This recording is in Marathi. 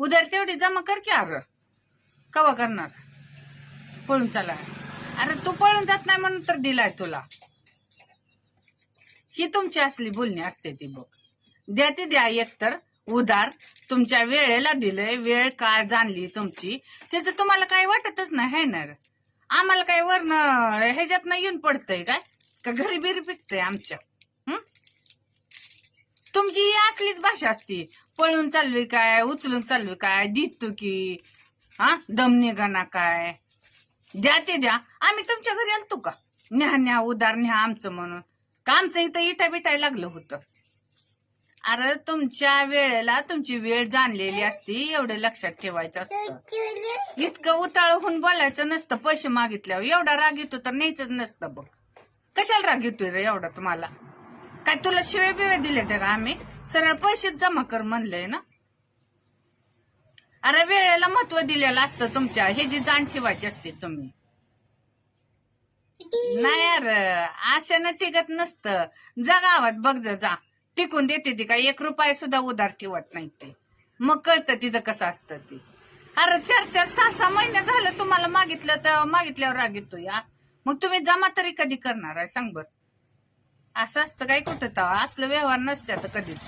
उदर तेवढी जमा कर की अरे कवा करणार? पळून चला. अरे तू पळून जात नाही म्हणून तर दिलाय तुला. ही तुमची असली बोलणी असते ती बघ. द्या ती द्या एकतर. उधार तुमच्या वेळेला दिलंय वेळ काय जाणली तुमची. त्याचं तुम्हाला काही वाटतच नाही है ना आम्हाला काही वरण ह्याच्यात येऊन पडतंय काय? का घरी बिरी पिकतंय आमच्या? तुमची ही असलीच भाषा असती. पळून चालवी काय उचलून चालवी काय दिसतो की हा दम निघाना काय. द्या ते द्या. आम्ही तुमच्या घरी आलतो का? न्या न्या उदार न्या आमचं म्हणून. का आमचं इथं इटा बिटाय लागलं होतं? अरे तुमच्या वेळेला तुमची वेळ जाणलेली असती एवढं लक्षात ठेवायचं असतं. इतकं उताळ होऊन बोलायचं नसतं पैसे मागितल्यावर. एवढा राग येतो तर न्यायचंच नसतं बघ. कशाला राग येतोय रे एवढा तुम्हाला? काय तुला शिवे बिवे दिले ते का आम्ही? सरळ पैसेच जमा कर म्हणलंय ना. अरे वेळेला महत्त्व दिलेलं असतं तुमच्या. हे जी जाण ठेवायची असते तुम्ही. नाही यार आशानं टिकत नसतं. जा गावात बघ जा जा. टिकून देते ती काय. एक रुपये सुद्धा उधार ठेवत नाही ते. मग कळतं तिथं कसं असतं ते. अरे चार चार सहा सहा महिने झालं तुम्हाला मागितलं तर मागितल्यावर राग येतो या मग तुम्ही जमा तरी कधी करणार आहे? सांग बर. असं असतं काय कुठं तर. असलं व्यवहार नसते आता कधीच.